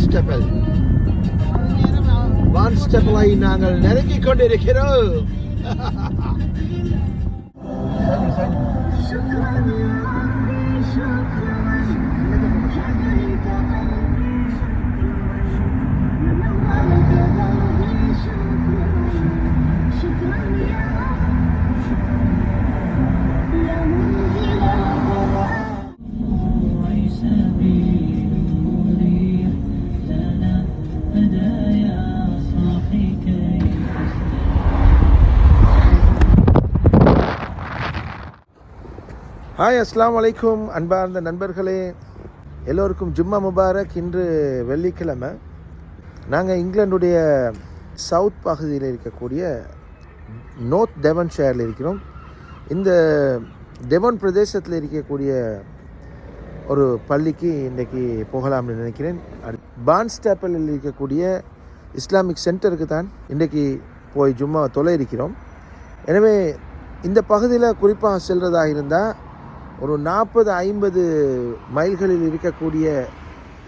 பான்ஸ்டெபல் பான்ஸ்டெபலை நாங்கள் நெருங்கிக் கொண்டிருக்கிறோம் ஹாய் அஸ்லாம் வலைக்கும் அன்பார்ந்த நண்பர்களே. எல்லோருக்கும் ஜும்மா முபாரக் இன்று வெள்ளிக்கிழமை. நாங்கள் இங்கிலாண்டுடைய சவுத் பகுதியில் இருக்கக்கூடிய நோர்த் டெவன் ஷேரில் இருக்கிறோம். இந்த டெவன் பிரதேசத்தில் இருக்கக்கூடிய ஒரு பள்ளிக்கு இன்றைக்கி போகலாம்னு நினைக்கிறேன். பான்ஸ்டாப்பலில் இருக்கக்கூடிய இஸ்லாமிக் சென்டருக்கு தான் இன்றைக்கி போய் ஜும்மா தொலை இருக்கிறோம். எனவே இந்த பகுதியில் குறிப்பாக செல்வதாக இருந்தால் ஒரு நாற்பது ஐம்பது மைல்களில் இருக்கக்கூடிய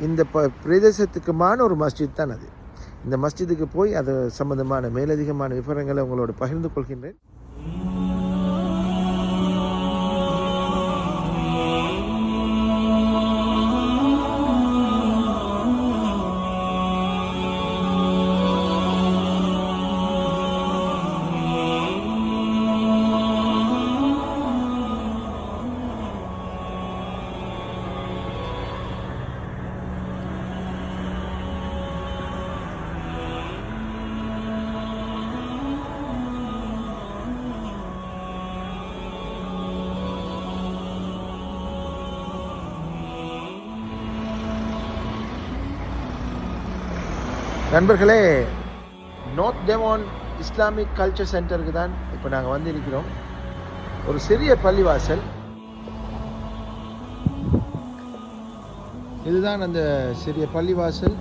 இந்த ப பிரதேசத்துக்குமான ஒரு மஸ்ஜித் தான் அது. இந்த மஸ்ஜிதுக்கு போய் அது சம்பந்தமான மேலதிகமான விவரங்களை உங்களோட பகிர்ந்து கொள்கின்றேன். நண்பர்களே நோர்த் டெமோன் இஸ்லாமிக் கல்ச்சர் சென்டருக்கு தான் இப்போ நாங்கள் வந்து இருக்கிறோம் ஒரு சிறிய பள்ளிவாசல். இதுதான் அந்த சிறிய பள்ளிவாசல்.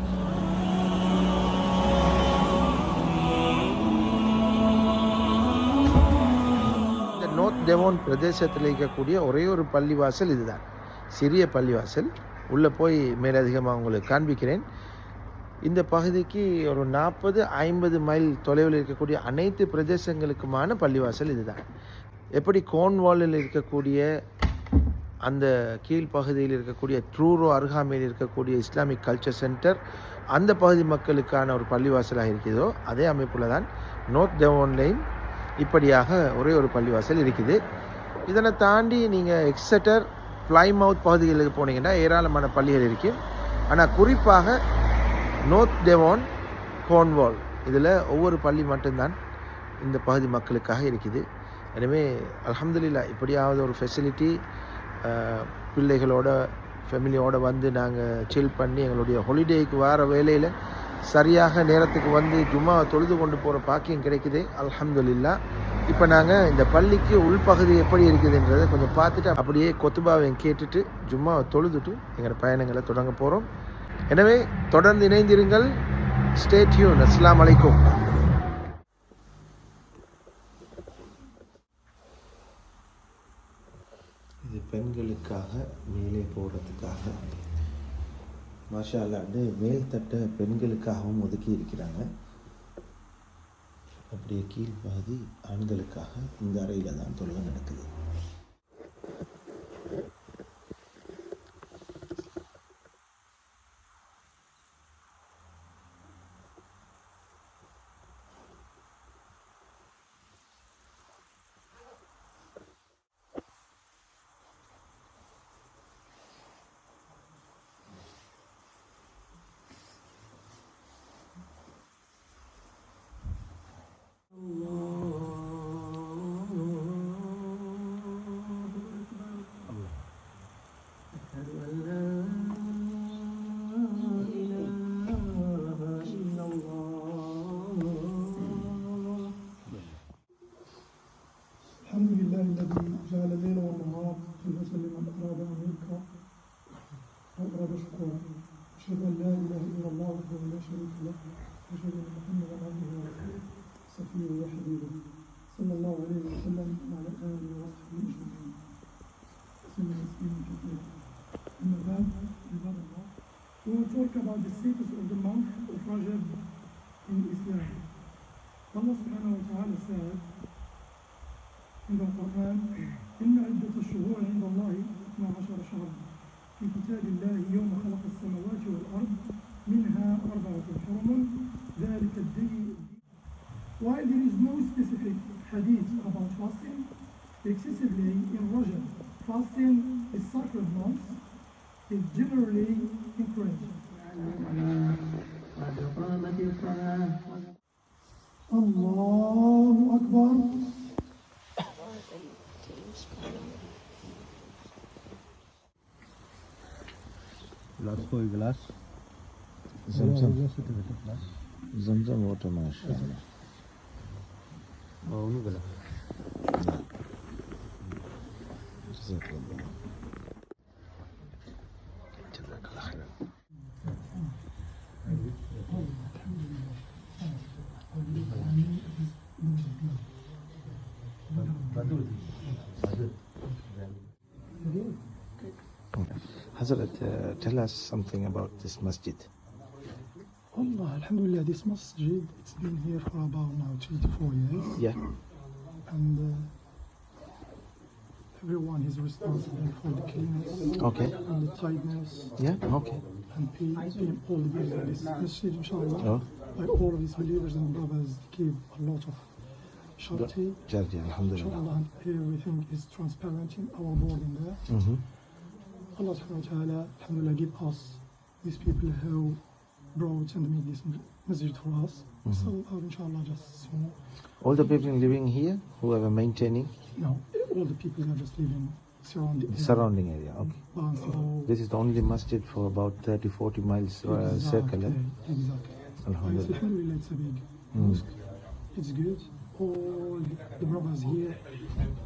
இந்த நோர்த் டெவான் பிரதேசத்தில் இருக்கக்கூடிய ஒரே ஒரு பள்ளிவாசல் இதுதான். சிறிய பள்ளிவாசல். உள்ளே போய் மேலதிகமாக உங்களுக்கு காண்பிக்கிறேன். இந்த பகுதிக்கு ஒரு நாற்பது ஐம்பது மைல் தொலைவில் இருக்கக்கூடிய அனைத்து பிரதேசங்களுக்குமான பள்ளிவாசல் இதுதான். எப்படி கோன்வாலில் இருக்கக்கூடிய அந்த கீழ்ப்பகுதியில் இருக்கக்கூடிய ட்ரூரோ அருகாமையில் இருக்கக்கூடிய இஸ்லாமிக் கல்ச்சர் சென்டர் அந்த பகுதி மக்களுக்கான ஒரு பள்ளிவாசலாக இருக்கிறதோ அதே அமைப்பில் தான் நோர்த் டெவோன்லையும் இப்படியாக ஒரே ஒரு பள்ளிவாசல் இருக்குது. இதனை தாண்டி நீங்கள் எக்ஸட்டர் பிளைமவுத் பகுதிகளுக்கு போனீங்கன்னா ஏராளமான பள்ளிகள் இருக்குது ஆனால் குறிப்பாக நோர்த் டெவான் கோன்வால் இதில் ஒவ்வொரு பள்ளி மட்டும்தான் இந்த பகுதி மக்களுக்காக இருக்குது. எனவே அலமதுல்லா இப்படியாவது ஒரு ஃபெசிலிட்டி பிள்ளைகளோட ஃபேமிலியோடு வந்து நாங்கள் சில் பண்ணி எங்களுடைய ஹாலிடேக்கு வர வேலையில் சரியாக நேரத்துக்கு வந்து ஜும்மா தொழுது கொண்டு போகிற பாக்கியம் கிடைக்குது. அலமதுல்லா இப்போ நாங்கள் இந்த பள்ளிக்கு உள்பகுதி எப்படி இருக்குதுன்றதை கொஞ்சம் பார்த்துட்டு அப்படியே கொத்துபாவை கேட்டுட்டு ஜும்மாவை தொழுதுட்டு எங்களோட பயணங்களை தொடங்க போகிறோம் எனவே தொடர்ந்து இணைந்திருங்கள். ஸ்டே டியூன் அஸ்ஸலாமு அலைக்கும் இது பெண்களுக்காக மேலே போகிறதுக்காக மாஷால அல்லாஹ் வந்து மேல்தட்ட பெண்களுக்காகவும் ஒதுக்கி இருக்கிறாங்க. அப்படியே கீழ்ப்பகுதி ஆண்களுக்காக இந்த அறையில் தான் தொழுகை நடக்குது. أشهد أن لا إله إلا الله وحده لا شريك له وأشهد أن محمدا عبده ورسوله. صفيه وحبيبه صلى الله عليه وسلم وعلى آله وصحبه أجمعين. وسلم تسليما كثيرا أما بعد عباد الله we will talk about the status of the month of Rajab in Islam. Allah subhanahu wa ta'ala said in the Quran, إن عدة الشهور عند الله 12 شهرا. في كتاب الله يوم خلق السماوات والأرض منها أربعة حرم ذلك الدين While there is no specific hadith about fasting, excessively in Rajab, fasting is sacred months is generally encouraged. الله أكبر ಗ್ಲಾಸ್ಕೋ glass Zamzam water ಮಾಷಾ ಅವನು glass جزاك الله خير Продолжение Hazrat, uh, tell us something about this masjid. Allah, Alhamdulillah, this masjid, it's been here for about now three to four years. Yeah. And uh, everyone is responsible for the cleanliness Okay. and the tidiness Yeah. Okay. and pay, pay all the bills of this masjid, inshallah. Oh. Like all of these believers and brothers give a lot of charity. Charity, alhamdulillah. Inshallah, and everything is transparent in our board in there. Mm-hmm. Allah subhanahu wa ta'ala, alhamdulillah, give us these people who brought and made this masjid for us. So, uh, inshallah, just small. All the people living here, whoever maintaining No, all the people are just living surrounding. the surrounding area. Okay. Barnstable. This is the only masjid for about 30 40 miles uh, circle. eh? Exactly. Alhamdulillah. alhamdulillah, it's a big Mm. mosque. It's good. All the brothers here,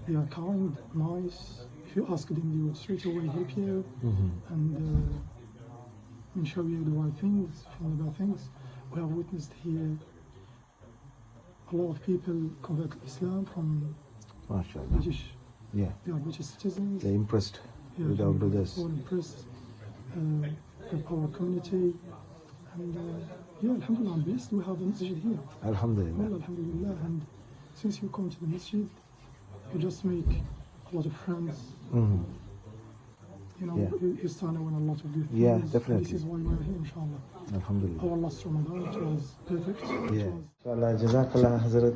they are kind, nice. You ask them, they will straight away help you Mhm. and, uh, and show you the right things, from the bad things. We have witnessed here a lot of people convert to Islam from MashaAllah. British, Yeah, they are British citizens. they're impressed Yeah, with our brothers. All impressed uh, with our community. And uh, yeah, Alhamdulillah, I'm blessed. We have a masjid here. Alhamdulillah. Well, Alhamdulillah. And since you come to the masjid, you just make a lot of friends. Mhm. You know, Yeah. you, you start knowing a lot of good things. Yeah, And definitely. This is why we're here, inshallah. Alhamdulillah. Our last Ramadan, it was perfect. It Yeah. was Inshallah, Jazakallah Hazrat.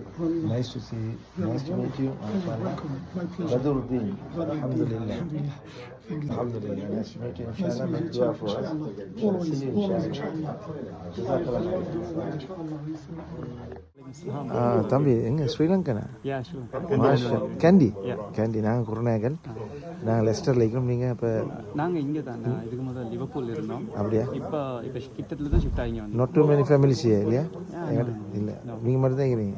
Nice to see Nice to meet you. MashaAllah. welcome. My pleasure. Badruddin. Alhamdulillah. Alhamdulillah. Thank you. Alhamdulillah. Nice to meet you. Nice Inshallah, to make meet dua you, for us. inshallah. Always, See you, always, inshallah. inshallah. Jazakallah khairan. Inshallah. ஆ தம்பி எங்க ஸ்ரீலங்கனா yeah sure மாஷா candy candy நாங்கள் குருநாயகன் நாங்கள் லெஸ்டரில் இருக்கிறோம் நீங்கள் இப்போ நாங்கள் இங்கே தான் இதுக்கு முதல்ல லிவர்பூல் இருந்தோம். அப்படியா? இப்போ இப்போ கிட்டத்தில் தான் ஷிஃப்ட் ஆகிங்க நாட் டூ மெனி ஃபேமிலிஸ் இல்லையா? இல்லை. நீங்கள் மட்டும் தான் இருக்கிறீங்க.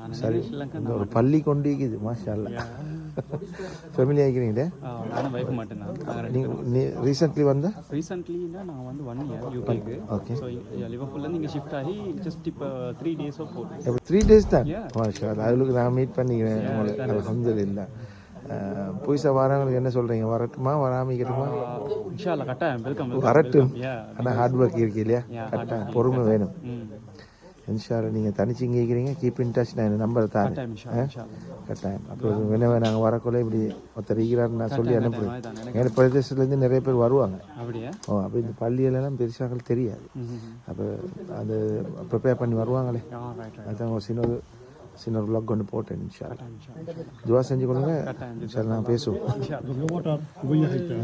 நான் சரி. இந்த ஒரு பள்ளி கொண்டு இருக்குது மாஷா அல்ல ஃபேமிலி ஆகிக்கிறீங்களே நானும் வைஃப் மட்டும் தான் நாங்கள் நீ ரீசெண்ட்லி வந்த? ரீசெண்ட்லினா நான் வந்து ஒன் இயர் யூகேக்கு Okay. ஸோ லிவர்பூல்லேருந்து இங்கே ஷிஃப்ட் ஆகி ஜஸ்ட் இப்போ த்ரீ டேஸோ ஃபோர் த்ரீ டேஸ் தான். மாஷா அதுக்கு நான் மீட் பண்ணிக்கிறேன். உங்களுக்கு அலமதுல்லா புதுசாக வரவங்களுக்கு என்ன சொல்கிறீங்க வரட்டுமா? வராமிக்கட்டுமா? வரட்டும். ஆனால் ஹார்ட் ஒர்க் இருக்கு இல்லையா? கரெக்டாக பொறுமை வேணும். இன்ஷால்ல நீங்கள் தனிச்சு இங்கே இருக்கிறீங்க. கீப் இன் டச் நான் நம்பர் கட்டாயம் இன்ஷால்லா கட்டாயம். அப்புறம் வேணவே நாங்கள் வரக்குள்ள இப்படி ஒருத்தர் இருக்கிறார் நான் சொல்லி அதுதான். எங்கள் பிரதேசத்துலேருந்து நிறைய பேர் வருவாங்க. ஓ அப்போ இந்த பள்ளியிலலாம் பெருசாக தெரியாது. அப்போ அது ப்ரிப்பேர் பண்ணி வருவாங்களே. அதான் ஒரு சின்ன ஒரு சின்ன ஒரு vlog ஒன்று போட்டேன் இன்ஷால்லா கட்டாயம் இன்ஷால்லா துவா செஞ்சு கொடுங்க கட்டாயம் இன்ஷால்லா நான் பேசுவோம் இன்ஷால்லா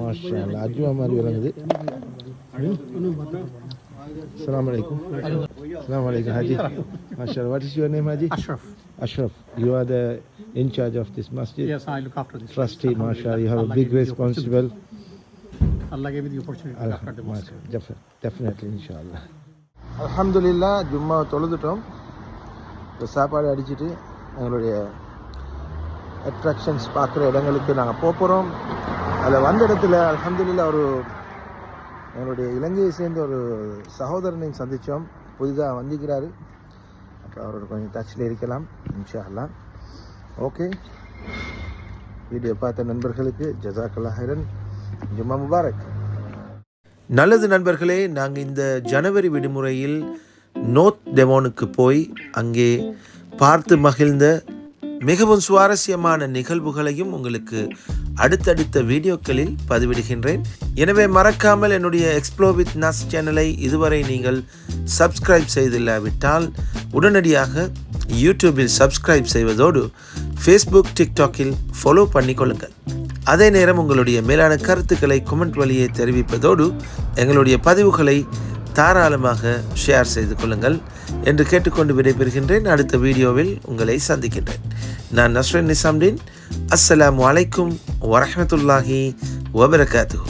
மாஷா அல்லா அஜ்வா மாதிரி விளங்குது அஸ்ஸலாமு அலைக்கும் அஸ்ஸலாமு அலைக்கும் ஹாஜி மாஷா what is your name Haji Ashraf. Ashraf, you are the in charge of this masjid. Yes, I look after this. Trustee, mashallah, you have a Allah big gave me the responsible. opportunity. Allah gave me the opportunity to look after the mosque. Mashallah, defi- definitely, inshallah. அல்ஹம்துலில்லா ஜும்மா தொழுதுட்டோம் இப்போ சாப்பாடு அடிச்சுட்டு எங்களுடைய attractions பார்க்குற இடங்களுக்கு நாங்கள் போகிறோம் அதில் வந்த இடத்துல அல்ஹம்துலில்லா ஒரு எங்களுடைய இலங்கையை சேர்ந்த ஒரு சகோதரனையும் சந்தித்தோம். புதிதாக வந்திருக்கிறாரு. அப்போ அவரோட கொஞ்சம் டச்சில் இருக்கலாம். இன்ஷா அல்லாஹ் ஓகே. வீடியோ பார்த்த நண்பர்களுக்கு ஜசாக்கல்லா ஹைரன் ஜும்மா முபாரக். நல்லது நண்பர்களே நாங்கள் இந்த ஜனவரி விடுமுறையில் நோர்த் டெவோனுக்கு போய் அங்கே பார்த்து மகிழ்ந்த மிகவும் சுவாரஸ்யமான நிகழ்வுகளையும் உங்களுக்கு அடுத்தடுத்த வீடியோக்களில் பதிவிடுகின்றேன். எனவே மறக்காமல் என்னுடைய எக்ஸ்ப்ளோ வித் நஸ் சேனலை இதுவரை நீங்கள் சப்ஸ்கிரைப் செய்தில்லாவிட்டால் உடனடியாக யூடியூபில் சப்ஸ்கிரைப் செய்வதோடு ஃபேஸ்புக் டிக்டாக்கில் ஃபாலோ பண்ணிக்கொள்ளுங்கள். அதே நேரம் உங்களுடைய மேலான கருத்துக்களை கமெண்ட் வழியை தெரிவிப்பதோடு எங்களுடைய பதிவுகளை தாராளமாக ஷேர் செய்து கொள்ளுங்கள் என்று கேட்டுக்கொண்டு விடைபெறுகின்றேன். அடுத்த வீடியோவில் உங்களை சந்திக்கின்றேன். நான் நஸ்ரன் நிசாம்தீன். அஸ்ஸலாம் அலைக்கும் வரஹ்மத்துல்லாஹி வபரகாத்துஹு.